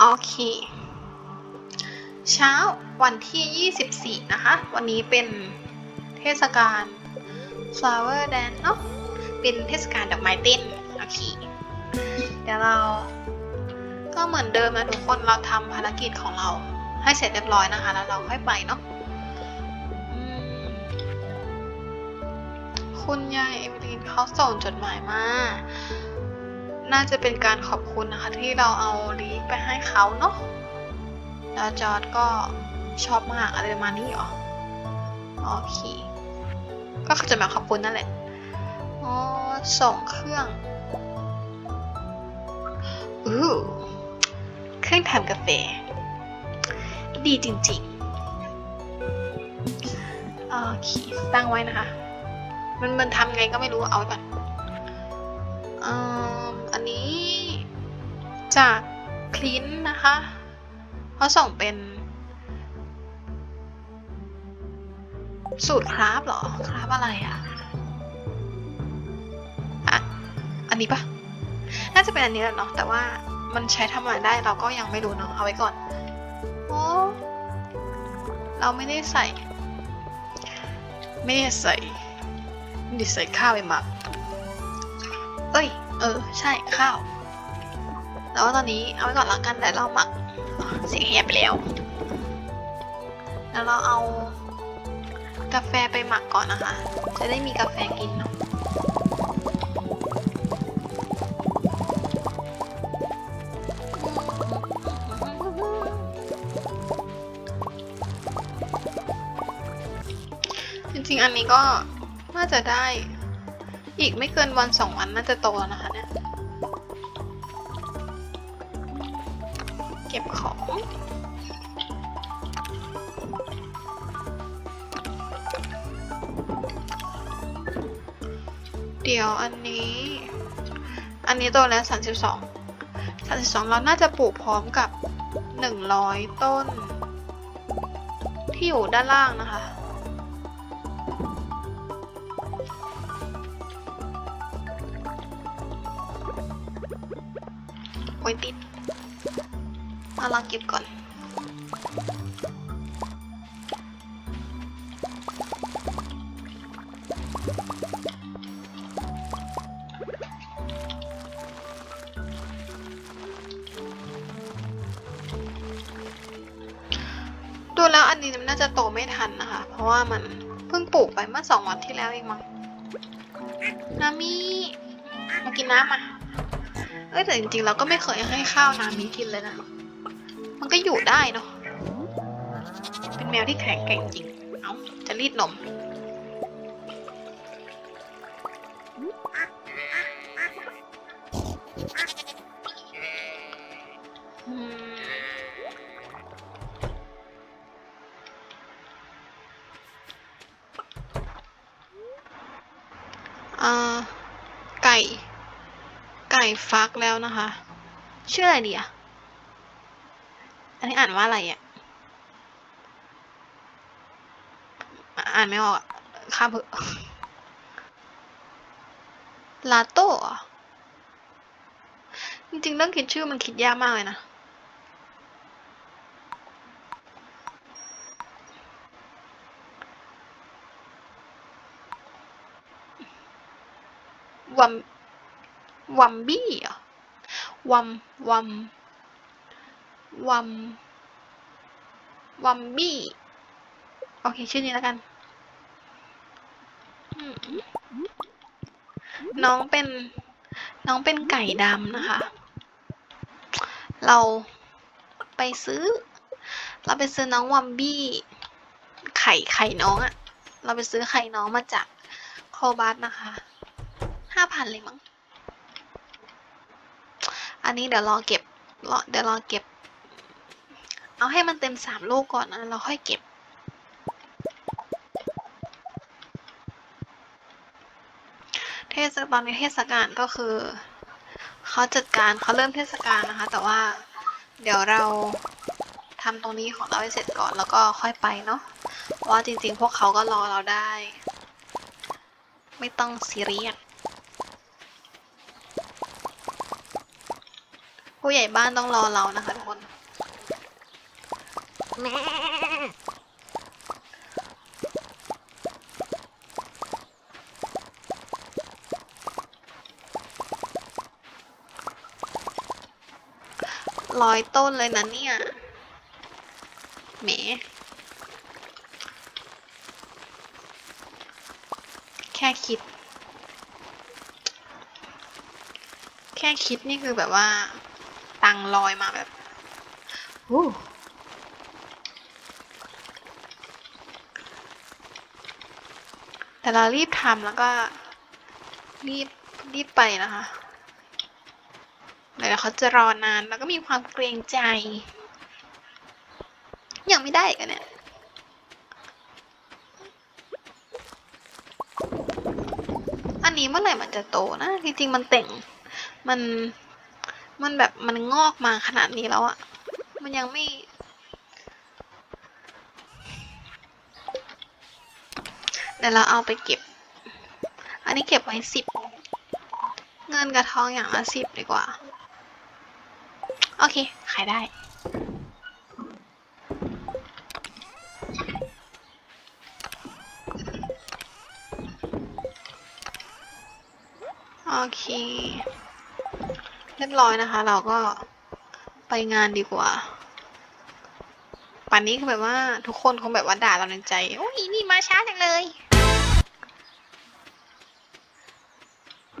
โอเค เช้าวันที่ 24 นะคะ วันนี้เป็นเทศกาล flower dance เนาะเป็นเทศกาลดอกไม้เต้นโอเค เดี๋ยวเราก็เหมือนเดิมนะทุกคนเราทำภารกิจของเราให้เสร็จเรียบร้อยนะคะ แล้วเราค่อยไปเนาะคุณยายเอมิลีนเขาส่งจดหมายมา น่าจะเป็นการขอบคุณนะคะ ที่เราเอาลีฟไปให้เขาเนาะแล้วจอร์ดก็ชอบมากอะไรประมาณนี้หรอโอเคก็จะมาขอบคุณนั่นแหละอ๋อส่งเครื่องอู้เครื่องทำกาแฟ ดีจริงๆโอเคตั้งไว้นะคะ มันมันทำไงก็ไม่รู้เอาไว้ก่อนอืม นี้ จากคลินนะคะเขาส่งเป็น สูตรคราฟเหรอ คราฟอะไรอะอะอันนี้ปะน่าจะเป็นอันนี้แหละเนาะแต่ว่ามันใช้ทำอะไรได้เราก็ยังไม่รู้เนาะเอาไว้ก่อนโอ้เราไม่ได้ใส่ ไม่ได้ใส่ไม่ได้ใส่ข้าวไปหมักเอ้ย เออ ใช่ข้าวแล้วตอนนี้เอาไว้ก่อนละกันแต่เราหมักเสียงแหบไปแล้ว แล้วเราเอากาแฟไปหมักก่อนนะคะ จะได้มีกาแฟกินเนาะจริงๆอันนี้ก็น่าจะได้อีกไม่เกินวันสองวันน่าจะโตแล้วนะคะ เดี๋ยวอันนี้ อันนี้โตแล้ว32 32เราน่าจะปลูกพร้อมกับ100ต้น ที่อยู่ด้านล่างนะคะโอ้ยติดมาลองเก็บก่อน จะโตไม่ทันนะคะ เพราะว่ามันเพิ่งปลูกไปเมื่อสองวันที่แล้วเองมั้งนามิมากินน้ำอะเอ้ยแต่จริงๆเราก็ไม่เคยให้ข้าวนามิกินเลยนะ มันก็อยู่ได้เนาะเป็นแมวที่แข็งแกร่งจริง เอาจะรีดนม ไก่ไก่ฟักแล้วนะคะ ชื่ออะไรดีอะ อันนี้อ่านว่าอะไรอะ อ่านไม่ออกอะข้ามเถอะลาโต้จริงๆเรื่องคิดชื่อมันคิดยากมากเลยนะวัม วัมบี้เหรอวัมวัมวัมวัมบี้โอเค ชื่อนี้แล้วกัน น้องเป็น น้องเป็นไก่ดำนะคะ เราไปซื้อ เราไปซื้อน้องวัมบี้ ไข่ไข่น้องอะเราไปซื้อไข่น้องมาจากโคบัสนะคะห้าพันเลยมั้ง อันนี้เดี๋ยวรอเก็บรอเดี๋ยวรอเก็บ เอาให้มันเต็มสามลูกก่อนนะเราค่อยเก็บ เทศตอนนี้เทศกาลก็คือเขาจัดการเขาเริ่มเทศกาลนะคะ แต่ว่าเดี๋ยวเราทำตรงนี้ของเราให้เสร็จก่อนแล้วก็ค่อยไปเนาะเพราะว่าจริงๆ พวกเขาก็รอเราได้ ไม่ต้องซีเรียส ผู้ใหญ่บ้านต้องรอเรานะคะทุกคนร้อยต้นเลยนะเนี่ยแหมแค่คิด แค่คิดนี่คือแบบว่า ตังค์ลอยมาแบบอู้แต่เรารีบทำแล้วก็ รีบรีบไปนะคะเดี๋ยวเขาจะรอนานแล้วก็มีความเกรงใจ ยังไม่ได้อีกันเนี่ยอันนี้เมื่อไหร่มันจะโตนะจริงๆมันเต่งมัน มันแบบมันงอกมาขนาดนี้แล้วอะมันยังไม่ เดี๋ยวเราเอาไปเก็บ อันนี้เก็บไว้สิบ เงินกับทองอย่างละสิบดีกว่า โอเค ขายได้โอเค เรียบร้อยนะคะ เราก็ไปงานดีกว่าป่านนี้คือแบบว่าทุกคนคงแบบว่าด่าเราในใจ โอ้ยนี่มาช้าจังเลย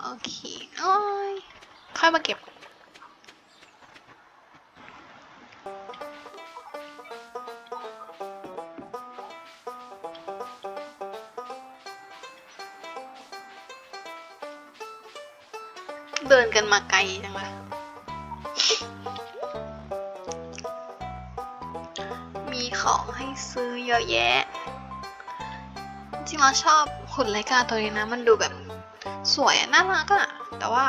โอเค โอ้ย ค่อยมาเก็บ มาไกลจังเลยมีของให้ซื้อเยอะแยะ จริงๆเราชอบหุ่นไลกาตัวนี้นะ มันดูแบบสวยอะน่ารักอะแต่ว่า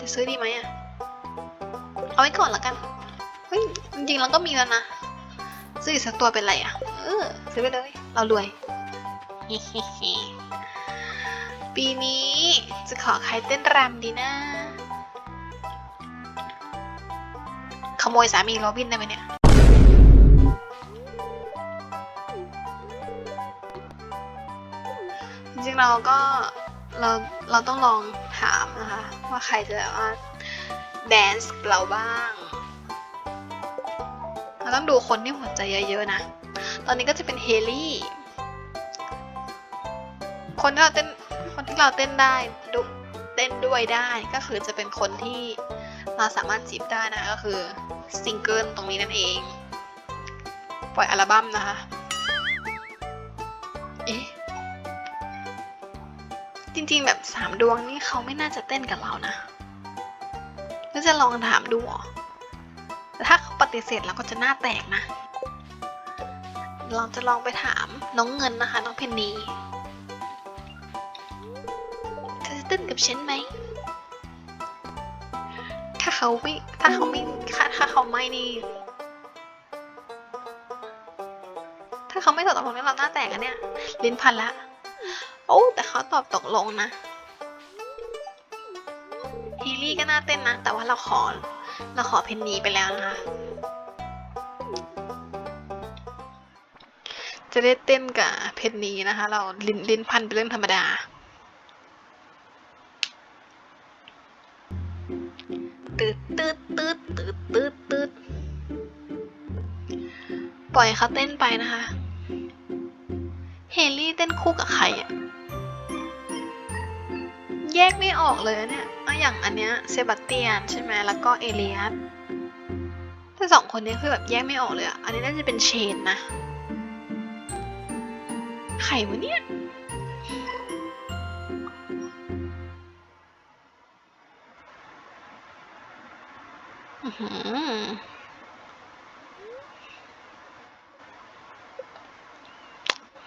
จะซื้อดีไหมอะเอาไว้ก่อนละกัน เฮ้ย จริงๆเราก็มีแล้วนะ ซื้ออีกสักตัวเป็นไรอะเออซื้อไปเลย เรารวย ปีนี้จะขอใครเต้นรำดีนะ ขโมยสามีโรบินได้ไหมเนี่ย จริงๆเราก็เราเราต้องลองถามนะคะ ว่าใครจะแบบว่าแดนซ์เราบ้าง เราต้องดูคนที่หัวใจเยอะๆนะ ตอนนี้ก็จะเป็นเฮลี่ คนที่เราเต้น คนที่เราเต้นได้ดเต้นด้วยได้ก็คือจะเป็นคนที่เราสามารถจีบได้นะก็คือซิงเกิลตรงนี้นั่นเอง ปล่อยอัลบั้มนะคะเอ๊ะจริงๆแบบสามดวงนี่เขาไม่น่าจะเต้นกับเรานะก็จะลองถามดูเหรอแต่ถ้าเขาปฏิเสธเราก็จะหน้าแตกนะ เราจะลองไปถามน้องเงินนะคะ น้องเพนนี กับฉันไหม ถ้าเขาไม่ ถ้าเขาไม่ถ้าถ้าเขาไม่นี่ ถ้าเขาไม่ตอบตกลงนี่เราหน้าแตกอะเนี่ย ลิ้นพันละ โอ้ แต่เขาตอบตกลงนะ ฮีลี่ก็น่าเต้นนะ แต่ว่าเราขอ เราขอเพนนีไปแล้วนะคะจะได้เต้นกับเพนนีนะคะ เราลิ้นลิ้นพันเป็นเรื่องธรรมดา ตืดตืดตืดปล่อยเขาเต้นไปนะคะ เฮลี่เต้นคู่กับใครอะแยกไม่ออกเลยเนี่ยอะอย่างอันเนี้ยเซบาสเตียนใช่ไหมแล้วก็เอเลียสแต่สองคนนี้คือแบบแยกไม่ออกเลยอะอันนี้น่าจะเป็นเชนนะใครวะเนี่ย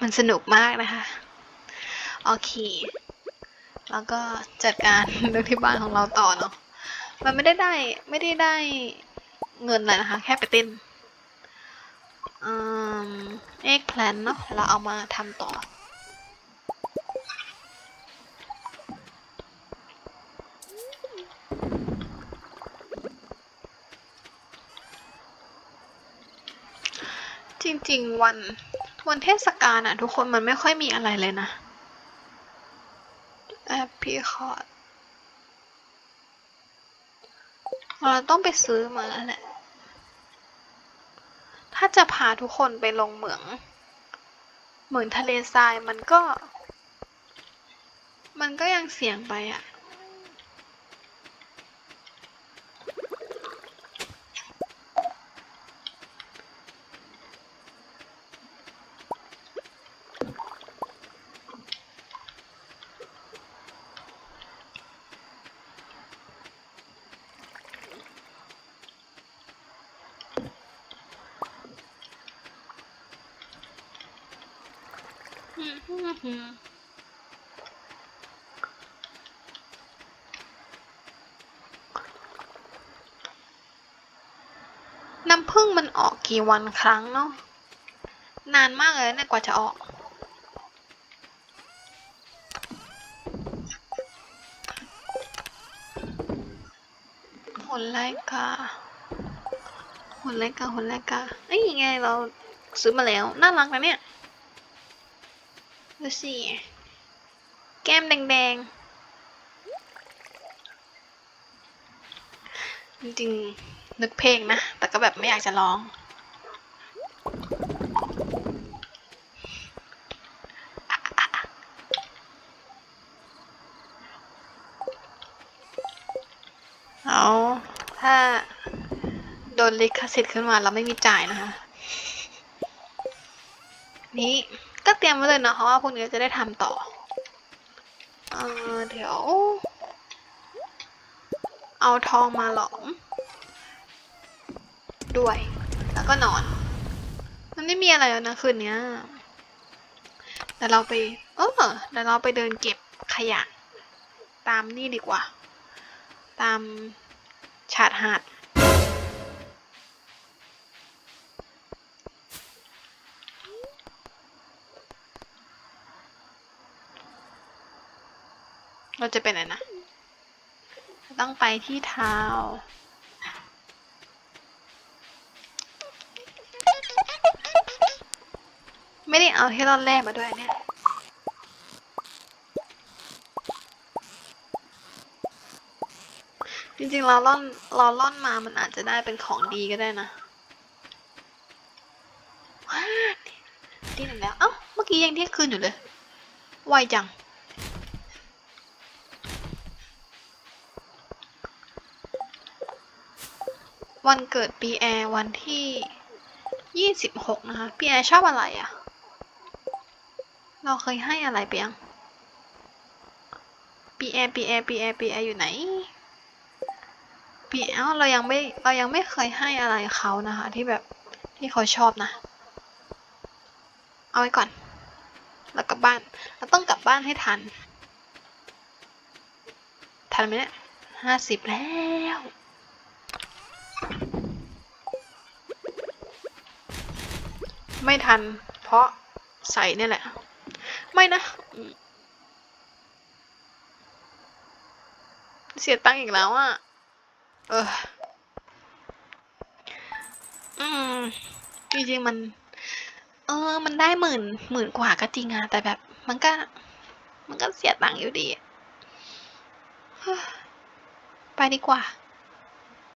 มันสนุกมากนะคะ โอเค แล้วก็จัดการเรื่องที่บ้านของเราต่อเนาะ มันไม่ได้ได้ไม่ได้ได้เงินอะไรนะคะ แค่ไปเต้นเอ็กแพลนเนาะ เราเอามาทำต่อ จริงๆ วันวันเทศกาลอะทุกคนมันไม่ค่อยมีอะไรเลยนะแอปพีคอร์ดเราต้องไปซื้อมาแหละ ถ้าจะพาทุกคนไปลงเหมือง เหมืองทะเลทรายมันก็ มันก็ยังเสี่ยงไปอะ น้ำผึ้งมันออกกี่วันครั้งเนาะ นานมากเลยเนี่ยกว่าจะออก หนไลกาหนไลกาหนไลกาเอ้ยยังไงเราซื้อมาแล้ว น่ารักนะเนี่ย ดูสิ แก้มแดงๆ จริงๆ นึกเพลงนะ แต่ก็แบบไม่อยากจะร้อง เอาถ้าโดนลิขสิทธิ์ขึ้นมาเราไม่มีจ่ายนะคะ นี้ ก็เตรียมไว้เลยเนาะเพราะว่าพวกนี้จะได้ทำต่อเออเดี๋ยว เอาทองมาหลอม ด้วย แล้วก็นอน มันไม่มีอะไรแล้วนะคืนเนี้ยแต่เราไป เออเดี๋ยวเราไปเดินเก็บขยะ ตามนี่ดีกว่า ตามชาดหาด เราจะไปไหนนะ ต้องไปที่เท้าไม่ได้เอาที่ร่อนแรกมาด้วยเนี่ย จริงๆเราล่อนเราล่อนมามันอาจจะได้เป็นของดีก็ได้นะว้าดีหนึ่งแล้ว เอ้า เมื่อกี้ยังเที่ยงคืนอยู่เลย ไวจัง วันเกิดปีแอร์วันที่ยี่สิบหกนะคะ ปีแอร์ชอบอะไรอะ่ะ เราเคยให้อะไรไปยัง ปีแอร์ปีแอร์ปีแอร์ปีแอร์อยู่ไหน ปีเอ้าเรายังไม่เรายังไม่เคยให้อะไรเขานะคะ ที่แบบที่เขาชอบนะ เอาไว้ก่อน แล้วกลับบ้าน เราต้องกลับบ้านให้ทัน ทันไหมเนี่ยห้าสิบแล้ว ไม่ทัน เพราะใส่เนี่ยแหละ ไม่นะ เสียตังค์อีกแล้วอะ เออ อืม จริงๆมัน เออ มันได้หมื่นหมื่นกว่าก็จริงอะแต่แบบ มันก็ มันก็เสียตังค์อยู่ดี ไปดีกว่า